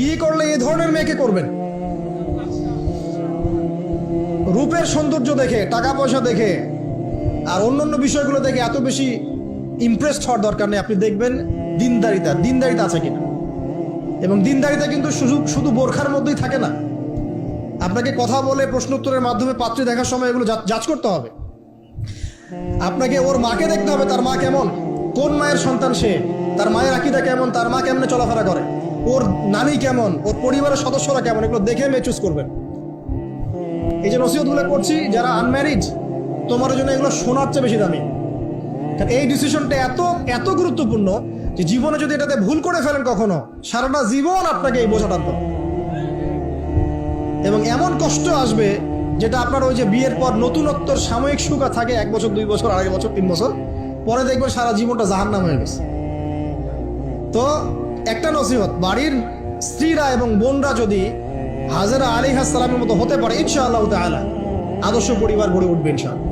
বিয়ে করলে এই ধরনের মেয়েকে করবেন? রূপের সৌন্দর্য দেখে টাকা পয়সা দেখে, আর অন্যান্য বিষয়গুলো দেখে এত বেশি ইমপ্রেসড হওয়ার দরকার নেই। আপনি দেখবেন দিনদারিতা দিনদারিতা আছে কিনা? এবং দিনদারিতা কিন্তু শুধু শুধু বোরখার মধ্যেই থাকে না। আপনাকে কথা বলে প্রশ্ন উত্তরের মাধ্যমে পাত্রী দেখার সময় এগুলো যাচ করতে হবে। আপনাকে ওর মাকে দেখতে হবে, তার মা কেমন? কোন মায়ের সন্তান সে? তার মায়ের আকিদা কেমন? তার মা কেমনে চলাফেরা করে? ওর নানি কেমন? ওর পরিবারের সদস্যরা কেমন? এগুলো দেখে মেয়ে চুজ করবেন। এই যে নসিহতগুলো করছি, যারা আনম্যারিড তোমার জন্য এগুলো শোনার চেয়ে বেশি দামি। এই ডিসিশনটা এত এত গুরুত্বপূর্ণ যে জীবনে যদি এটাতে ভুল করে ফেলেন কখনো, সারাটা জীবন আপনাকে এই বোঝা টানতে এবং এমন কষ্ট আসবে যেটা আপনার ওই যে বিয়ের পর নতুনত্বর সাময়িক সুখ থাকে এক বছর, দুই বছর, আড়াই বছর, তিন বছর, পরে দেখবেন সারা জীবনটা জাহান্নাম হয়ে গেছে। তো একটা নসিহত, বাড়ির স্ত্রীরা এবং বোনরা যদি হাজারা আলী হাসালামের মতো হতে পারে, ইনশাআল্লাহ আদর্শ পরিবার গড়ে উঠবে ইনশাআল্লাহ।